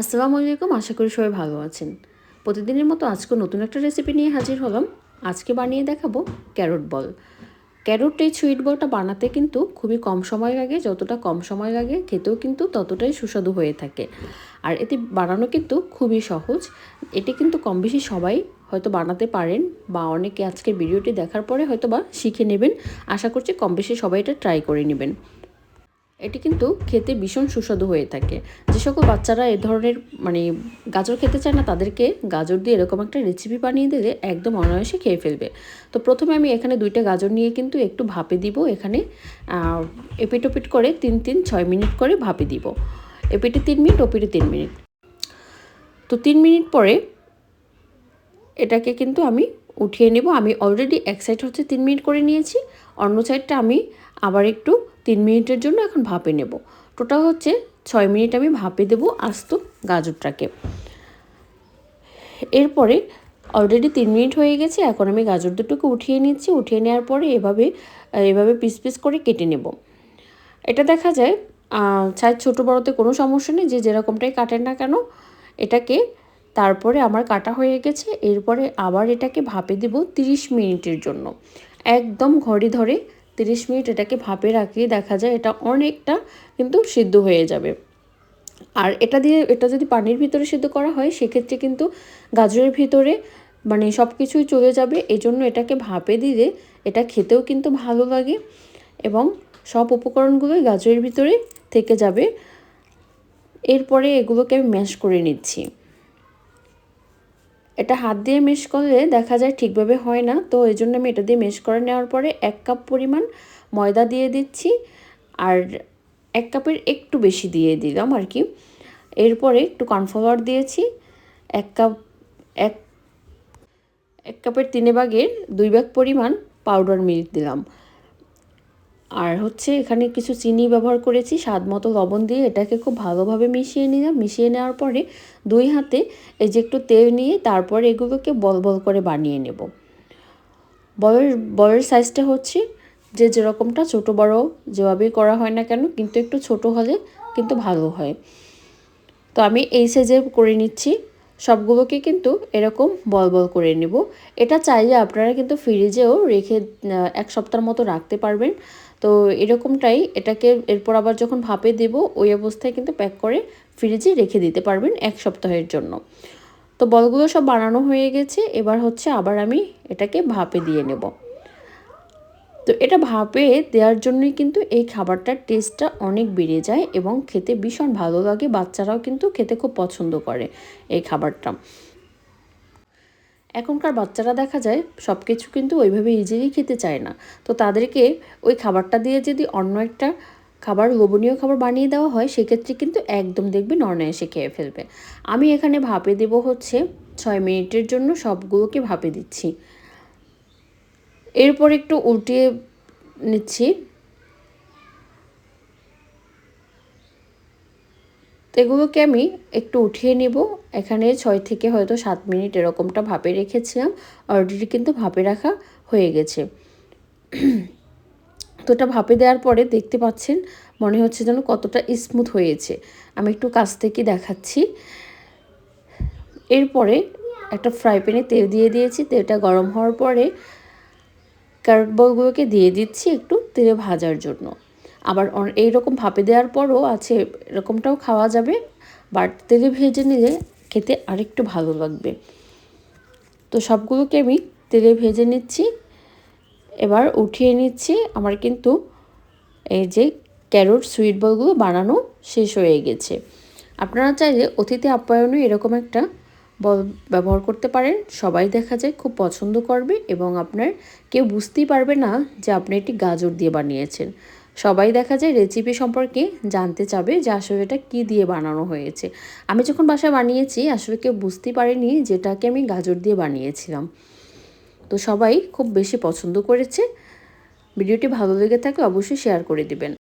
আসসালামু আলাইকুম, আশা করি সবাই ভালো আছেন। প্রতিদিনের মতো আজকে নতুন একটা রেসিপি নিয়ে হাজির হলাম। আজকে বানিয়ে দেখাবো ক্যারট বল। ক্যারট এই সুইট বলটা বানাতে কিন্তু খুবই কম সময় লাগে, যতটা কম সময় লাগে খেতেও কিন্তু ততটাই সুস্বাদু হয়ে থাকে। আর এটি বানানো কিন্তু খুবই সহজ। এটি কিন্তু কম বেশি সবাই হয়তো বানাতে পারেন বা অনেকে আজকে ভিডিওটি দেখার পরে হয়তো বা শিখে নেবেন। আশা করছি কম বেশি সবাই এটা ট্রাই করে নেবেন। এটি কিন্তু খেতে ভীষণ সুস্বাদু হয়ে থাকে। যে সকল বাচ্চারা এ ধরনের মানে গাজর খেতে চায় না, তাদেরকে গাজর দিয়ে এরকম একটা রেসিপি বানিয়ে দিলে একদম অনায়াসে খেয়ে ফেলবে। তো প্রথমে আমি এখানে দুইটা গাজর নিয়ে কিন্তু একটু ভাপে দিব। এখানে এপিটোপিট করে তিন তিন, ছয় মিনিট করে ভাপে দিব। এপিটে তিন মিনিট, ওপিটে তিন মিনিট। তো তিন মিনিট পরে এটাকে কিন্তু আমি উঠিয়ে নেব। আমি অলরেডি এক সাইড হচ্ছে তিন মিনিট করে নিয়েছি, অন্য সাইডটা আমি আবার একটু তিন মিনিটের জন্য এখন ভাপে নেব। টোটাল হচ্ছে ছয় মিনিট আমি ভাপে দেব আস্ত গাজরটাকে। এরপরে অলরেডি তিন মিনিট হয়ে গেছে, এখন আমি গাজর দুটোকে উঠিয়ে নিচ্ছি। উঠিয়ে নেওয়ার পরে এভাবে এভাবে পিস পিস করে কেটে নেব। এটা দেখা যায় ছাই ছোটো বড়োতে কোনো সমস্যা নেই, যে যেরকমটাই কাটেন না কেন, এটাকে তারপরে আমার কাটা হয়ে গেছে, এরপরে আবার এটাকে ভাপে দেব তিরিশ মিনিটের জন্য। একদম ঘড়ি ধরে তিরিশ মিনিট এটাকে ভাপে রাখলে দেখা যায় এটা অনেকটা কিন্তু সিদ্ধ হয়ে যাবে। আর এটা দিয়ে, এটা যদি পানির ভিতরে সিদ্ধ করা হয়, সেক্ষেত্রে কিন্তু গাজরের ভিতরে মানে সব কিছুই চলে যাবে। এই জন্য এটাকে ভাপে দিলে এটা খেতেও কিন্তু ভালো লাগে এবং সব উপকরণগুলোই গাজরের ভিতরে থেকে যাবে। এরপরে এগুলোকে আমি ম্যাশ করে নিচ্ছি। এটা হাত দিয়ে মেশ করলে দেখা যায় ঠিকভাবে হয় না। তো এই জন্য আমি এটা দিয়ে মেশ করে নেওয়ার পরে এক কাপ পরিমাণ ময়দা দিয়ে দিচ্ছি আর এক কাপের একটু বেশি দিয়ে দিলাম আর কি। এরপরে একটু কর্নফ্লাওয়ার দিয়েছি। এক কাপ, এক এক কাপের তিনে ভাগের দুই ভাগ পরিমাণ পাউডার মিল্ক দিলাম। আর হচ্ছে এখানে কিছু চিনি ব্যবহার করেছি, স্বাদ মতো লবণ দিয়ে এটাকে খুব ভালোভাবে মিশিয়ে নিলাম। মিশিয়ে নেওয়ার পরে দুই হাতে এই যে একটু তেল নিয়ে তারপর এগুলোকে বল বল করে বানিয়ে নেব। বলের বলের সাইজটা হচ্ছে যে যেরকমটা ছোট বড় যেভাবেই করা হয় না কেন, কিন্তু একটু ছোট হলে কিন্তু ভালো হয়। তো আমি এই সাইজে করে নিচ্ছি। সবগুলোকে কিন্তু এরকম বল বল করে নেব। এটা চাইলে আপনারা কিন্তু ফ্রিজেও রেখে এক সপ্তাহের মতো রাখতে পারবেন। তো এরকমটাই এটাকে এরপর আবার যখন ভাপে দেব, ওই অবস্থায় কিন্তু প্যাক করে ফ্রিজে রেখে দিতে পারবেন এক সপ্তাহের জন্য। তো বলগুলো সব বানানো হয়ে গেছে, এবার হচ্ছে আবার আমি এটাকে ভাপে দিয়ে নেব। তো এটা ভাপে দেওয়ার জন্যই কিন্তু এই খাবারটার টেস্টটা অনেক বেড়ে যায় এবং খেতে ভীষণ ভালো লাগে। বাচ্চারাও কিন্তু খেতে খুব পছন্দ করে এই খাবারটা। এখনকার বাচ্চারা দেখা যায় সব কিছু কিন্তু ওইভাবে ইজিলি খেতে চায় না। তো তাদেরকে ওই খাবারটা দিয়ে যদি অন্য একটা খাবার, লোভনীয় খাবার বানিয়ে দেওয়া হয়, সেক্ষেত্রে কিন্তু একদম দেখবেন অনায়াসে খেয়ে ফেলবে। আমি এখানে ভাপে দেব হচ্ছে ছয় মিনিটের জন্য সবগুলোকে ভাপে দিচ্ছি। এরপর একটু উল্টিয়ে নিচ্ছি। এগুলোকে আমি একটু উঠিয়ে নেব। এখানে ছয় থেকে হয়তো সাত মিনিট এরকমটা ভাপে রেখেছিলাম। অলরেডি কিন্তু ভাপে রাখা হয়ে গেছে। তো এটা ভাপে দেওয়ার পরে দেখতে পাচ্ছেন, মনে হচ্ছে যেন কতটা স্মুথ হয়েছে। আমি একটু কাছ থেকে দেখাচ্ছি। এরপরে একটা ফ্রাই প্যানে তেল দিয়ে দিয়েছি। তেলটা গরম হওয়ার পরে ক্যারট বলগুলোকে দিয়ে দিচ্ছি একটু তেলে ভাজার জন্য। আবার এইরকম ভাপে দেওয়ার পরও আছে, এরকমটাও খাওয়া যাবে, বাট তেলে ভেজে নিলে খেতে আরেকটু ভালো লাগবে। তো সবগুলোকে আমি তেলে ভেজে নিচ্ছি। এবার উঠিয়ে নিচ্ছি, আমার কিন্তু এই যে ক্যারোট সুইট বলগুলো বানানো শেষ হয়ে গেছে। আপনারা চাইলে অতিথি আপ্যায়নে এরকম একটা ব্যবহার করতে পারেন। সবাই দেখা যায় খুব পছন্দ করবে এবং আপনার কেউ বুঝতেই পারবে না যে আপনি এটি গাজর দিয়ে বানিয়েছেন। সবাই দেখা যায় রেসিপি সম্পর্কে জানতে চাবে যে আসলে এটা কী দিয়ে বানানো হয়েছে। আমি যখন বাসায় বানিয়েছি, আসলে কেউ বুঝতেই পারেনি যেটাকে আমি গাজর দিয়ে বানিয়েছিলাম। তো সবাই খুব বেশি পছন্দ করেছে। ভিডিওটি ভালো লেগে থাকলে অবশ্যই শেয়ার করে দিবেন।